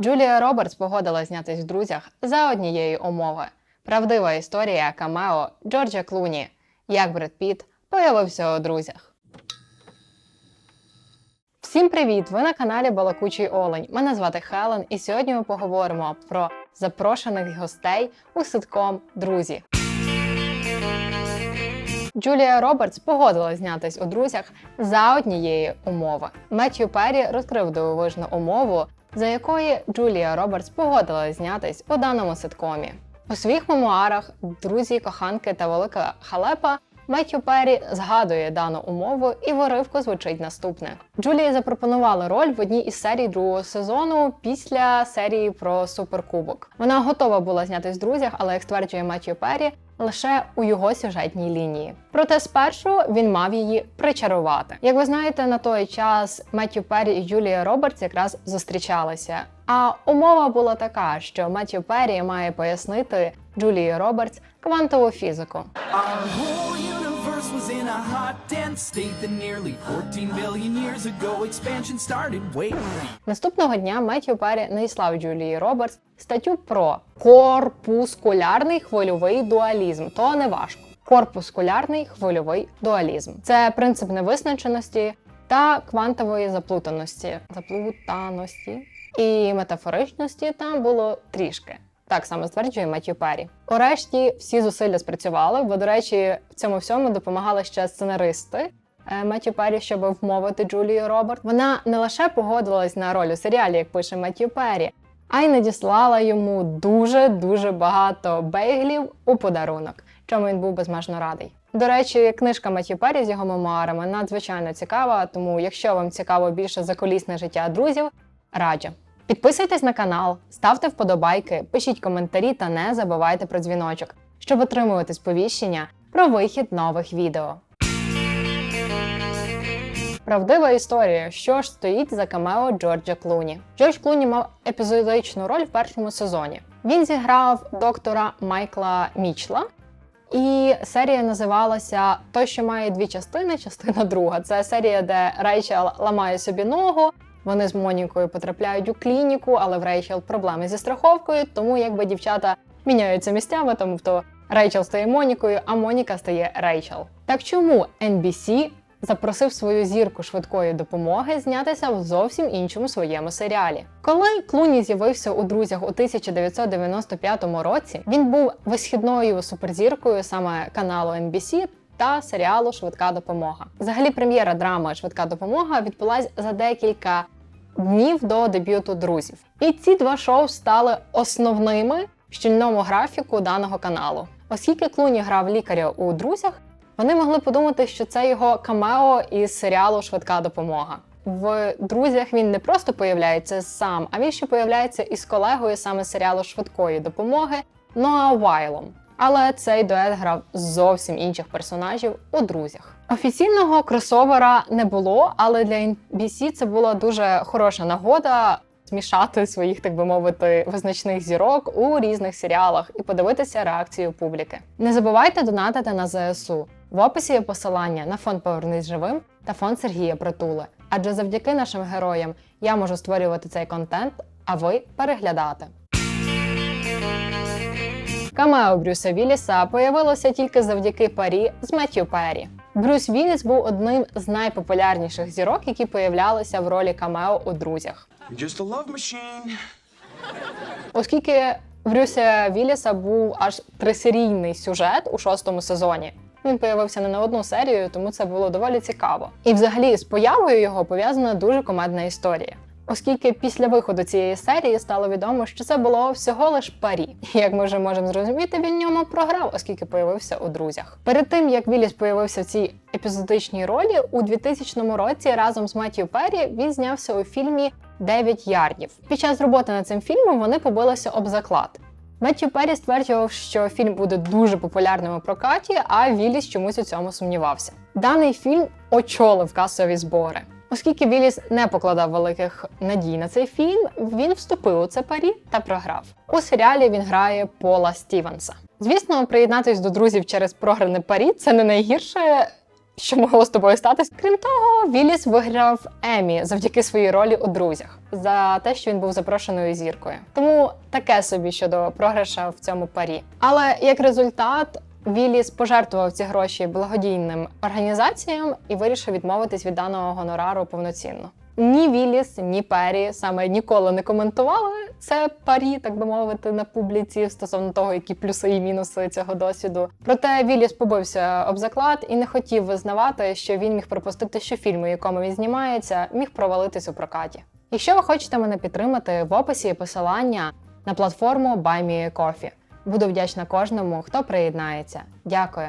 Джулія Робертс погодила знятись в друзях за однієї умови. Правдива історія камео Джорджа Клуні, як Бред Піт появився у друзях. Всім привіт! Ви на каналі Балакучий Олень. Мене звати Хелен, і сьогодні ми поговоримо про запрошених гостей у ситком Друзі. Джулія Робертс погодилась знятись у друзях за однієї умови. Меттью Перрі розкрив дивовижну умову, за якої Джулія Робертс погодилась знятись у даному ситкомі. У своїх мемуарах друзі, коханки та велика халепа Меттью Перрі згадує дану умову, і в уривку звучить наступне: Джулії запропонували роль в одній із серій другого сезону після серії про суперкубок. Вона готова була знятись в друзях, але як стверджує Меттью Перрі, лише у його сюжетній лінії. Проте спершу він мав її причарувати. Як ви знаєте, на той час Меттю Перрі і Джулія Робертс якраз зустрічалися. А умова була така, що Меттю Перрі має пояснити Джулії Робертс квантову фізику. A hot, dense state that nearly 14 billion years ago expansion started. Wait, Наступного дня Меттью Перрі надіслав Джулії Робертс статтю про корпускулярний хвильовий дуалізм. То не важко. Корпускулярний хвильовий дуалізм це принцип невизначеності та квантової заплутаності. Заплутаності і метафоричності там було трішки. Так само стверджує Меттью Перрі. Урешті всі зусилля спрацювали, бо, до речі, в цьому всьому допомагали ще сценаристи. е, Меттью Перрі, щоб вмовити Джулію Роберт. Вона не лише погодилась на роль у серіалі, як пише Меттью Перрі, а й надіслала йому дуже дуже багато бейглів у подарунок, чому він був безмежно радий. До речі, книжка Меттью Перрі з його мемуарами надзвичайно цікава, тому якщо вам цікаво більше закулісне життя друзів, раджу. Підписуйтесь на канал, ставте вподобайки, пишіть коментарі та не забувайте про дзвіночок, щоб отримувати сповіщення про вихід нових відео. Правдива історія, що ж стоїть за камео Джорджа Клуні. Джордж Клуні мав епізодичну роль в першому сезоні. Він зіграв доктора Майкла Мічла, і серія називалася Той, що має дві частини, частина друга. Це серія, де Рейчел ламає собі ногу. Вони з Монікою потрапляють у клініку, але в Рейчел проблеми зі страховкою, тому якби дівчата міняються місцями, тому то Рейчел стає Монікою, а Моніка стає Рейчел. Так чому NBC запросив свою зірку швидкої допомоги знятися в зовсім іншому своєму серіалі? Коли Клуні з'явився у друзях у 1995 році, він був висхідною суперзіркою саме каналу NBC та серіалу Швидка допомога. Взагалі, прем'єра драми Швидка допомога відбулась за декілька днів до дебюту друзів. І ці два шоу стали основними в щільному графіку даного каналу. Оскільки Клуні грав лікаря у друзях, вони могли подумати, що це його камео із серіалу Швидка допомога. В друзях він не просто появляється сам, а він ще появляється із колегою саме серіалу швидкої допомоги Ноа Вайлом. Але цей дует грав зовсім інших персонажів у друзях. Офіційного кросовера не було, але для NBC це була дуже хороша нагода змішати своїх, так би мовити, визначних зірок у різних серіалах і подивитися реакцію публіки. Не забувайте донатити на ЗСУ. В описі є посилання на фонд Повернись живим та фонд Сергія Притули. Адже завдяки нашим героям я можу створювати цей контент, а ви переглядати. Камео Брюса Вілліса появилося тільки завдяки парі з Меттью Перрі. Брюс Вілліс був одним з найпопулярніших зірок, які появлялися в ролі камео у друзях. Just a love machine. Оскільки в Брюса Вілліса був аж трисерійний сюжет у шостому сезоні. Він появився не на одну серію, тому це було доволі цікаво. І взагалі з появою його пов'язана дуже комедна історія. Оскільки після виходу цієї серії стало відомо, що це було всього лиш парі. Як ми вже можемо зрозуміти, він ньому програв, оскільки появився у друзях. Перед тим як Вілліс появився в цій епізодичній ролі, у 2000 році разом з Меттью Перрі він знявся у фільмі «9 ярдів. Під час роботи над цим фільмом вони побилися об заклад. Меттью Перрі стверджував, що фільм буде дуже популярним у прокаті, а Вілліс чомусь у цьому сумнівався. Даний фільм очолив касові збори. Оскільки Вілліс не покладав великих надій на цей фільм, він вступив у це парі та програв. У серіалі він грає Пола Стівенса. Звісно, приєднатись до друзів через програне парі це не найгірше, що могло з тобою статись. Крім того, Вілліс виграв Емі завдяки своїй ролі у друзях за те, що він був запрошеною зіркою. Тому таке собі щодо програша в цьому парі. Але як результат. Вілліс пожертвував ці гроші благодійним організаціям і вирішив відмовитись від даного гонорару повноцінно. Ні Вілліс, ні Пері саме ніколи не коментували це парі, так би мовити, на публіці стосовно того, які плюси і мінуси цього досвіду. Проте Вілліс побився об заклад і не хотів визнавати, що він міг пропустити, що фільм, у якому він знімається, міг провалитись у прокаті. Якщо ви хочете мене підтримати, в описі є посилання на платформу Buy Me a Coffee. Буду вдячна кожному, хто приєднається. Дякую.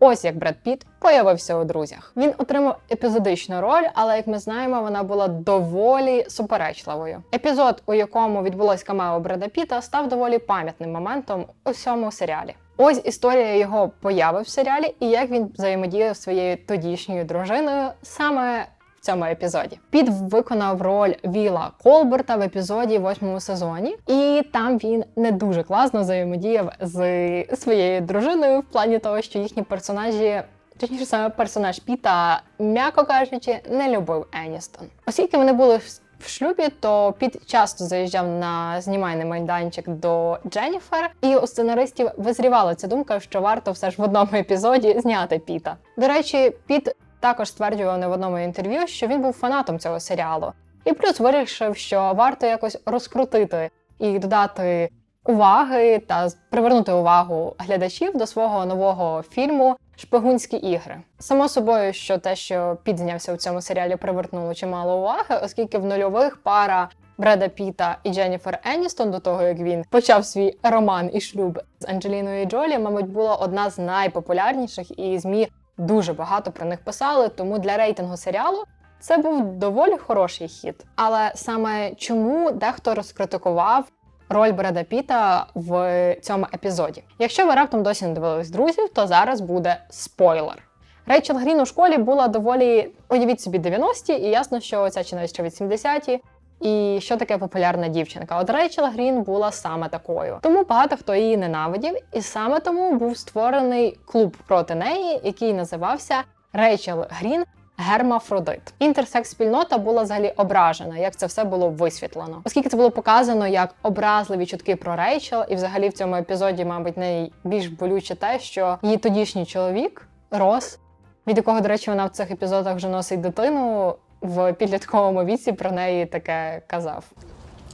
Ось як Бред Піт появився у друзях. Він отримав епізодичну роль, але як ми знаємо, вона була доволі суперечливою. Епізод, у якому відбулось камео Бреда Піта, став доволі пам'ятним моментом у всьому серіалі. Ось історія його появи в серіалі і як він взаємодіяв своєю тодішньою дружиною саме цьому епізоді. Піт виконав роль Віла Колберта в епізоді восьмому сезоні, і там він не дуже класно взаємодіяв з своєю дружиною в плані того, що їхні персонажі. Точніше, саме персонаж Піта, м'яко кажучи, не любив Еністон. Оскільки вони були в- шлюбі, то Піт часто заїжджав на знімальний майданчик до Дженніфер, і у сценаристів визрівала ця думка, що варто все ж в одному епізоді зняти Піта. До речі, Піт також стверджував не в одному інтерв'ю, що він був фанатом цього серіалу, і плюс вирішив, що варто якось розкрутити і додати уваги та привернути увагу глядачів до свого нового фільму Шпигунські ігри. Само собою, що те, що Піт знявся у цьому серіалі, привернуло чимало уваги, оскільки в нульових пара Бреда Піта і Дженніфер Еністон до того, як він почав свій роман і шлюб з Анджеліною Джолі, мабуть, була одна з найпопулярніших, і змі дуже багато про них писали. Тому для рейтингу серіалу це був доволі хороший хід. Але саме чому дехто розкритикував роль Бреда Піта в цьому епізоді? Якщо ви раптом досі не дивились друзів, то зараз буде спойлер. Рейчел Грін у школі була доволі, уявіть собі, 90-ті, і ясно, що ця чинить ще 80-ті. І що таке популярна дівчинка? От Рейчел Грін була саме такою. Тому багато хто її ненавидів, і саме тому був створений клуб проти неї, який називався Рейчел Грін Гермафродит. Інтерсекс-спільнота була взагалі ображена, як це все було висвітлено, оскільки це було показано як образливі чутки про Рейчел, і взагалі в цьому епізоді, мабуть, найбільш болюче те, що її тодішній чоловік Рос, від якого, до речі, вона в цих епізодах вже носить дитину. В підлітковому віці про неї таке казав.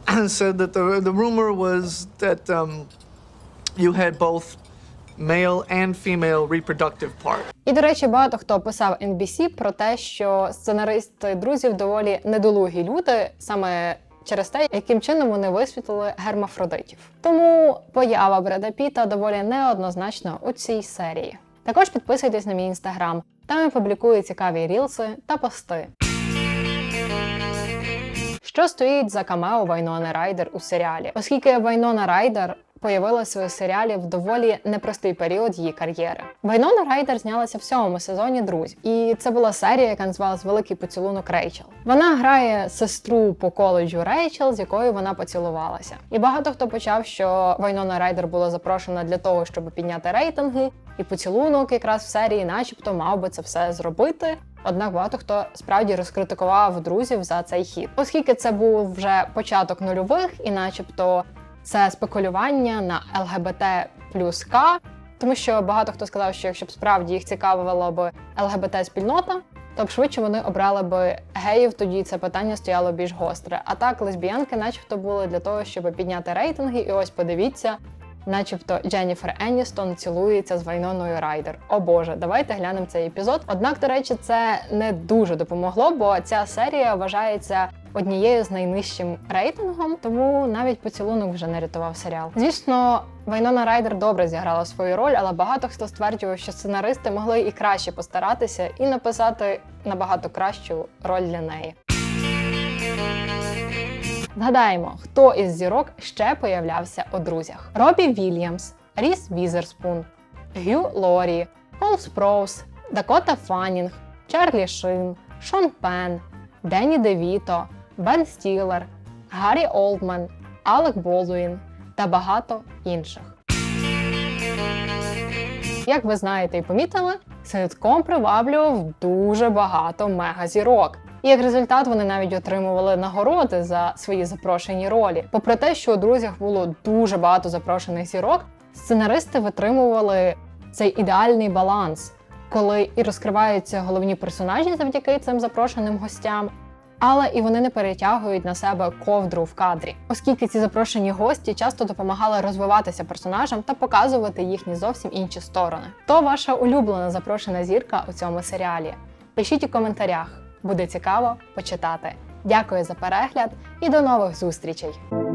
said that the the rumor was that um, you had both male and female reproductive part. І, до речі, багато хто писав NBC про те, що сценаристи друзів доволі недолугі люди, саме через те, яким чином вони висвітлили гермафродитів. Тому поява Бреда Піта доволі неоднозначна у цій серії. Також підписуйтесь на мій інстаграм. Там я публікую цікаві рілси та пости. Що стоїть за камео Вайнона Райдер у серіалі? Оскільки Вайнона Райдер появилася у серіалі в доволі непростий період її кар'єри. Вайнона Райдер знялася в сьомому сезоні друзів, і це була серія, яка називалась Великий поцілунок Рейчел. Вона грає сестру по коледжу Рейчел, з якою вона поцілувалася. І багато хто почав, що Вайнона Райдер була запрошена для того, щоб підняти рейтинги, і поцілунок якраз в серії, начебто, мав би це все зробити. Однак багато хто справді розкритикував друзів за цей хід, оскільки це був вже початок нульових, і, начебто, це спекулювання на ЛГБТ плюс К, тому що багато хто сказав, що якщо б справді їх цікавила б ЛГБТ спільнота, то б швидше вони обрали би геїв, тоді це питання стояло більш гостре. А так лесбіянки, начебто, були для того, щоб підняти рейтинги, і ось подивіться. Начебто Дженніфер Енністон цілується з Вайноною Райдер. О Боже, давайте глянемо цей епізод. Однак, до речі, це не дуже допомогло, бо ця серія вважається однією з найнижчим рейтингом, тому навіть поцілунок вже не рятував серіал. Звісно, Вайнона Райдер добре зіграла свою роль, але багато хто стверджував, що сценаристи могли і краще постаратися і написати набагато кращу роль для неї. Згадаємо, хто із зірок ще появлявся у друзях: Робі Вільямс, Ріс Візерспун, Гю Лорі, Пол Спроус, Дакота Фаннінг, Чарлі Шин, Шон Пен, Денні Девіто, Бен Стілер, Гаррі Олдман, Алек Болдуін та багато інших. Як ви знаєте і помітили, ситком приваблював дуже багато мегазірок. І як результат вони навіть отримували нагороди за свої запрошені ролі. Попри те, що у друзях було дуже багато запрошених зірок, сценаристи витримували цей ідеальний баланс, коли і розкриваються головні персонажі завдяки цим запрошеним гостям, але і вони не перетягують на себе ковдру в кадрі, оскільки ці запрошені гості часто допомагали розвиватися персонажам та показувати їхні зовсім інші сторони. То ваша улюблена запрошена зірка у цьому серіалі? Пишіть у коментарях, буде цікаво почитати. Дякую за перегляд і до нових зустрічей!